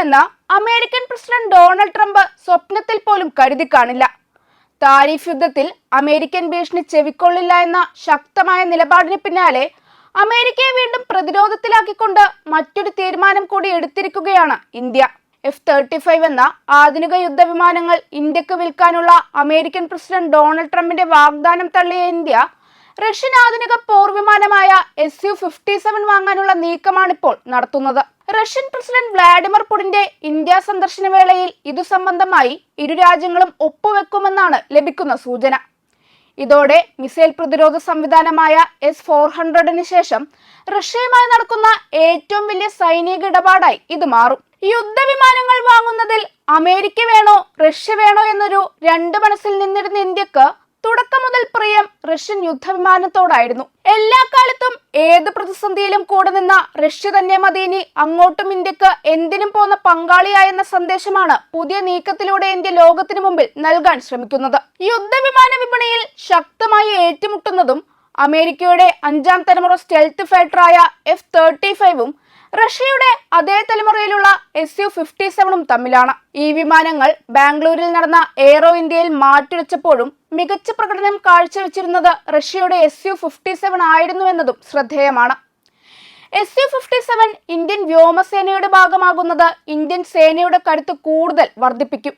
നേരിടുമെന്ന് American president Donald Trump സ്വപ്നത്തിൽ പോലും കരുതി കാണില്ല. താരിഫ് യുദ്ധത്തിൽ അമേരിക്കൻ ഭീഷണി ചെവിക്കൊള്ളില്ല എന്ന ശക്തമായ നിലപാടിന് പിന്നാലെ അമേരിക്കയെ വീണ്ടും പ്രതിരോധത്തിലാക്കിക്കൊണ്ട് മറ്റൊരു തീരുമാനം കൂടി എടുത്തിരിക്കുകയാണ് ഇന്ത്യ. എഫ് തേർട്ടി ഫൈവ് എന്ന ആധുനിക യുദ്ധവിമാനങ്ങൾ ഇന്ത്യയ്ക്ക് വിൽക്കാനുള്ള അമേരിക്കൻ പ്രസിഡന്റ് ഡൊണാൾഡ് ട്രംപിന്റെ വാഗ്ദാനം തള്ളിയ ഇന്ത്യ റഷ്യൻ ആധുനിക പോർ വിമാനമായ എസ് യു ഫിഫ്റ്റി സെവൻ വാങ്ങാനുള്ള നീക്കമാണിപ്പോൾ നടത്തുന്നത്. റഷ്യൻ പ്രസിഡന്റ് വ്ളാഡിമിർ പുടിന്റെ ഇന്ത്യ സന്ദർശന വേളയിൽ ഇതു സംബന്ധമായി ഇരു രാജ്യങ്ങളും ഒപ്പുവെക്കുമെന്നാണ് ലഭിക്കുന്ന സൂചന. ഇതോടെ മിസൈൽ പ്രതിരോധ സംവിധാനമായ എസ് ഫോർ ഹൺഡ്രഡിന് ശേഷം റഷ്യയുമായി നടക്കുന്ന ഏറ്റവും വലിയ സൈനിക ഇടപാടായി ഇത് മാറും. യുദ്ധവിമാനങ്ങൾ വാങ്ങുന്നതിൽ അമേരിക്ക വേണോ റഷ്യ വേണോ എന്നൊരു രണ്ട് മനസ്സിൽ നിന്നിരുന്ന ഇന്ത്യയ്ക്ക് തുടക്കം മുതൽ പ്രിയം റഷ്യൻ യുദ്ധവിമാനത്തോടായിരുന്നു. എല്ലാ കാലത്തും ഏത് പ്രതിസന്ധിയിലും കൂടെ നിന്ന റഷ്യ തന്നെ മതിയിനി അങ്ങോട്ടും ഇന്ത്യയ്ക്ക് എന്തിനും പോന്ന പങ്കാളിയായെന്ന സന്ദേശമാണ് പുതിയ നീക്കത്തിലൂടെ ഇന്ത്യ ലോകത്തിനു മുമ്പിൽ നൽകാൻ ശ്രമിക്കുന്നത്. യുദ്ധവിമാന വിപണിയിൽ ശക്തമായി ഏറ്റുമുട്ടുന്നതും അമേരിക്കയുടെ അഞ്ചാം തലമുറ സ്റ്റെൽത്ത് ഫൈറ്ററായ എഫ് തേർട്ടി ഫൈവും റഷ്യയുടെ അതേ തലമുറയിലുള്ള എസ് യു ഫിഫ്റ്റി സെവനും തമ്മിലാണ്. ഈ വിമാനങ്ങൾ ബാംഗ്ലൂരിൽ നടന്ന എയറോ ഇന്ത്യയിൽ മാറ്റുരച്ചപ്പോഴും മികച്ച പ്രകടനം കാഴ്ചവെച്ചിരുന്നത് റഷ്യയുടെ എസ് യു ഫിഫ്റ്റി സെവൻ ആയിരുന്നു എന്നതും ശ്രദ്ധേയമാണ്. S U fifty seven Indian വ്യോമസേനയുടെ ഭാഗമാകുന്നത് ഇന്ത്യൻ സേനയുടെ കരുത്ത് കൂടുതൽ വർദ്ധിപ്പിക്കും.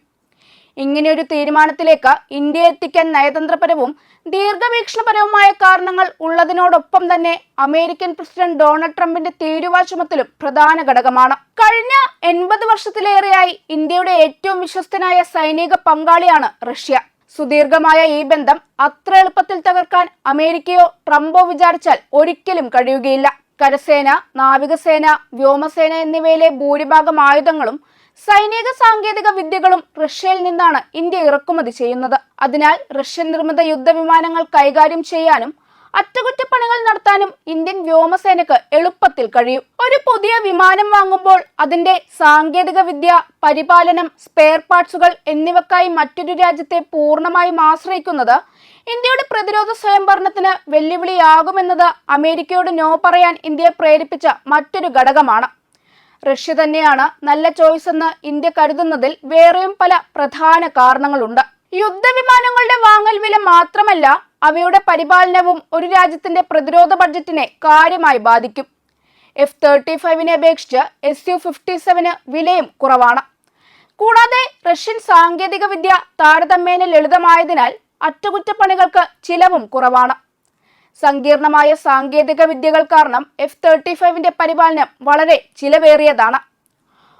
ഇങ്ങനെയൊരു തീരുമാനത്തിലേക്ക് ഇന്ത്യ എത്തിക്കാൻ നയതന്ത്രപരവും ദീർഘവീക്ഷണപരവുമായ കാരണങ്ങൾ ഉള്ളതിനോടൊപ്പം തന്നെ അമേരിക്കൻ പ്രസിഡന്റ് ഡൊണാൾഡ് ട്രംപിന്റെ തീരുവ പ്രധാന ഘടകമാണ്. കഴിഞ്ഞ എൺപത് വർഷത്തിലേറെയായി ഇന്ത്യയുടെ ഏറ്റവും വിശ്വസ്തനായ സൈനിക പങ്കാളിയാണ് റഷ്യ. സുദീർഘമായ ഈ ബന്ധം അത്ര എളുപ്പത്തിൽ തകർക്കാൻ അമേരിക്കയോ ട്രംപോ വിചാരിച്ചാൽ ഒരിക്കലും കഴിയുകയില്ല. കരസേന നാവികസേന വ്യോമസേന എന്നിവയിലെ ഭൂരിഭാഗം ആയുധങ്ങളും സൈനിക സാങ്കേതിക വിദ്യകളും റഷ്യയിൽ നിന്നാണ് ഇന്ത്യ ഇറക്കുമതി ചെയ്യുന്നത്. അതിനാൽ റഷ്യൻ നിർമ്മിത യുദ്ധവിമാനങ്ങൾ കൈകാര്യം ചെയ്യാനും അറ്റകുറ്റപ്പണികൾ നടത്താനും ഇന്ത്യൻ വ്യോമസേനക്ക് എളുപ്പത്തിൽ കഴിയും. ഒരു പുതിയ വിമാനം വാങ്ങുമ്പോൾ അതിന്റെ സാങ്കേതിക വിദ്യ പരിപാലനം സ്പെയർ പാർട്സുകൾ എന്നിവക്കായി മറ്റൊരു രാജ്യത്തെ പൂർണമായും ആശ്രയിക്കുന്നത് ഇന്ത്യയുടെ പ്രതിരോധ സ്വയംഭരണത്തിന് വെല്ലുവിളിയാകുമെന്നത് അമേരിക്കയോട് നോ പറയാൻ ഇന്ത്യയെ പ്രേരിപ്പിച്ച മറ്റൊരു ഘടകമാണ്. റഷ്യ തന്നെയാണ് നല്ല ചോയ്സ് എന്ന് ഇന്ത്യ കരുതുന്നതിൽ വേറെയും പല പ്രധാന കാരണങ്ങളുണ്ട്. യുദ്ധവിമാനങ്ങളുടെ വാങ്ങൽ വില മാത്രമല്ല അവയുടെ പരിപാലനവും ഒരു രാജ്യത്തിന്റെ പ്രതിരോധ ബഡ്ജറ്റിനെ കാര്യമായി ബാധിക്കും. എഫ് തേർട്ടി ഫൈവിനെ അപേക്ഷിച്ച് എസ് യു ഫിഫ്റ്റി സെവന് വിലയും കുറവാണ്. കൂടാതെ റഷ്യൻ സാങ്കേതിക വിദ്യ താരതമ്യേന ലളിതമായതിനാൽ അറ്റകുറ്റപ്പണികൾക്ക് ചിലവും കുറവാണ്. സങ്കീർണമായ സാങ്കേതിക വിദ്യകൾ കാരണം എഫ് തേർട്ടി ഫൈവിന്റെ പരിപാലനം വളരെ ചിലവേറിയതാണ്.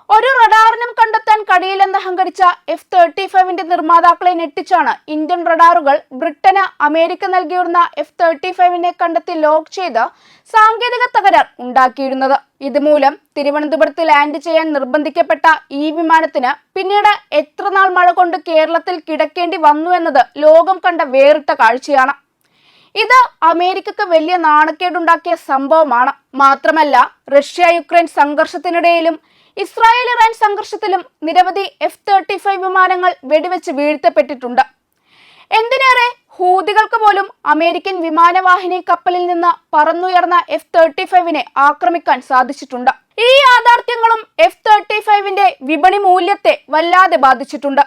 ഒരു റഡാറിനും കണ്ടെത്താൻ കഴിയില്ലെന്ന് അഹങ്കരിച്ച എഫ് തേർട്ടി ഫൈവിന്റെ നിർമ്മാതാക്കളെ ഞെട്ടിച്ചാണ് ഇന്ത്യൻ റഡാറുകൾ ബ്രിട്ടന് അമേരിക്ക നൽകിയിരുന്ന എഫ് തേർട്ടി ഫൈവിനെ കണ്ടെത്തി ലോക്ക് ചെയ്ത് സാങ്കേതിക തകരാർ ഉണ്ടാക്കിയിരുന്നത്. ഇതുമൂലം തിരുവനന്തപുരത്ത് ലാൻഡ് ചെയ്യാൻ നിർബന്ധിക്കപ്പെട്ട ഈ വിമാനത്തിന് പിന്നീട് എത്ര നാൾ മഴ കൊണ്ട് കേരളത്തിൽ കിടക്കേണ്ടി വന്നു എന്നത് ലോകം കണ്ട വേറിട്ട കാഴ്ചയാണ്. ഇത് അമേരിക്കക്ക് വലിയ നാണക്കേടുണ്ടാക്കിയ സംഭവമാണ്. മാത്രമല്ല റഷ്യ യുക്രൈൻ സംഘർഷത്തിനിടയിലും ഇസ്രായേൽ ഇറാൻ സംഘർഷത്തിലും നിരവധി എഫ് തേർട്ടി ഫൈവ് വിമാനങ്ങൾ വെടിവെച്ച് വീഴ്ത്തപ്പെട്ടിട്ടുണ്ട്. എന്തിനേറെ? ഹൂതികൾക്ക് പോലും അമേരിക്കൻ വിമാനവാഹിനി കപ്പലിൽ നിന്ന് പറന്നുയർന്ന എഫ് തേർട്ടി ഫൈവിനെ ആക്രമിക്കാൻ സാധിച്ചിട്ടുണ്ട്. ഈ യാഥാർത്ഥ്യങ്ങളും എഫ് തേർട്ടി ഫൈവിന്റെ വിപണി മൂല്യത്തെ വല്ലാതെ ബാധിച്ചിട്ടുണ്ട്.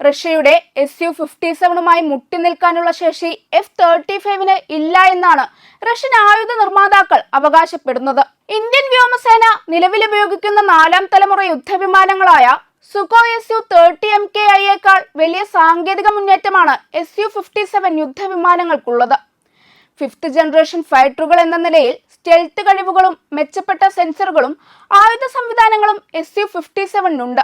റഷ്യയുടെ എസ് യു ഫിഫ്റ്റി സെവനുമായി മുട്ടി നിൽക്കാനുള്ള ശേഷി എഫ് തേർട്ടി ഫൈവിന് ഇല്ല എന്നാണ് റഷ്യൻ ആയുധ നിർമ്മാതാക്കൾ അവകാശപ്പെടുന്നത്. ഇന്ത്യൻ വ്യോമസേന നിലവിൽ ഉപയോഗിക്കുന്ന നാലാം തലമുറ യുദ്ധവിമാനങ്ങളായ Sukhoi S U thirty M K ഐയേക്കാൾ വലിയ സാങ്കേതിക മുന്നേറ്റമാണ് എസ് യു ഫിഫ്റ്റി സെവൻ യുദ്ധവിമാനങ്ങൾക്കുള്ളത്. ഫിഫ്ത്ത് ജനറേഷൻ ഫൈറ്ററുകൾ എന്ന നിലയിൽ സ്റ്റെൽത്ത് കഴിവുകളും മെച്ചപ്പെട്ട സെൻസറുകളും ആയുധ സംവിധാനങ്ങളും എസ് യു ഫിഫ്റ്റി സെവനിനുണ്ട്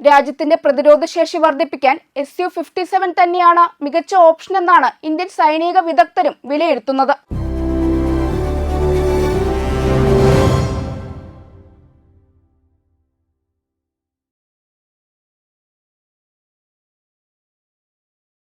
രാജ്യത്തിന്റെ പ്രതിരോധ ശേഷി വർദ്ധിപ്പിക്കാൻ എസ് യു ഫിഫ്റ്റി സെവൻ തന്നെയാണ് മികച്ച ഓപ്ഷൻ എന്നാണ് ഇന്ത്യൻ സൈനിക വിദഗ്ധരും വിലയിരുത്തുന്നത്.